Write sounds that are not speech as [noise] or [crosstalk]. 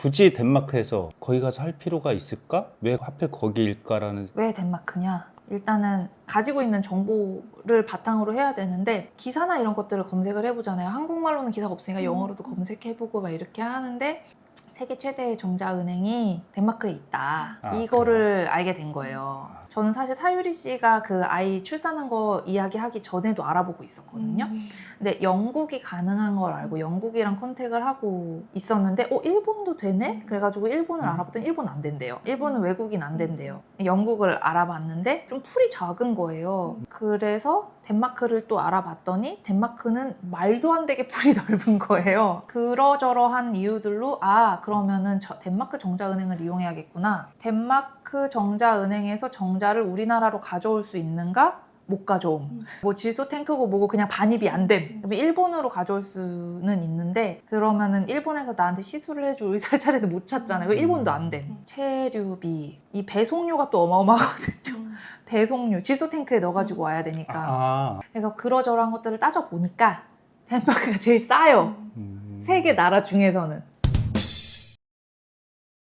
굳이 덴마크에서 거기 가서 할 필요가 있을까? 왜 하필 거기일까라는 왜 덴마크냐? 일단은 가지고 있는 정보를 바탕으로 해야 되는데 기사나 이런 것들을 검색을 해보잖아요. 한국말로는 기사가 없으니까 영어로도 검색해보고 막 이렇게 하는데 세계 최대의 종자은행이 덴마크에 있다. 아, 이거를 알게 된 거예요. 저는 사실 사유리 씨가 그 아이 출산한 거 이야기하기 전에도 알아보고 있었거든요. 근데 영국이 가능한 걸 알고 영국이랑 컨택을 하고 있었는데 어 일본도 되네? 그래가지고 일본을 음. 알아봤더니 일본 안 된대요. 일본은 외국인 안 된대요. 영국을 알아봤는데 좀 풀이 작은 거예요. 그래서 덴마크를 또 알아봤더니 덴마크는 말도 안 되게 풀이 [laughs] 넓은 거예요. 그러저러한 이유들로 아 그러면은 저 덴마크 정자은행을 이용해야겠구나. 덴마크 정자은행에서 정자를 우리나라로 가져올 수 있는가? 못 가져옴. 음. 뭐 질소 탱크고 뭐고 그냥 반입이 안 됨. 그러면 일본으로 가져올 수는 있는데 그러면은 일본에서 나한테 시술을 해줄 의사를 [laughs] 찾아도 못 찾잖아요. 그 일본도 안 됨. 음. 체류비 이 배송료가 또 어마어마하거든요. [laughs] 배송료 질소 탱크에 넣어가지고 와야 되니까. 아, 그래서 그러저러한 것들을 따져 보니까 덴마크가 제일 싸요. 음. 세계 나라 중에서는.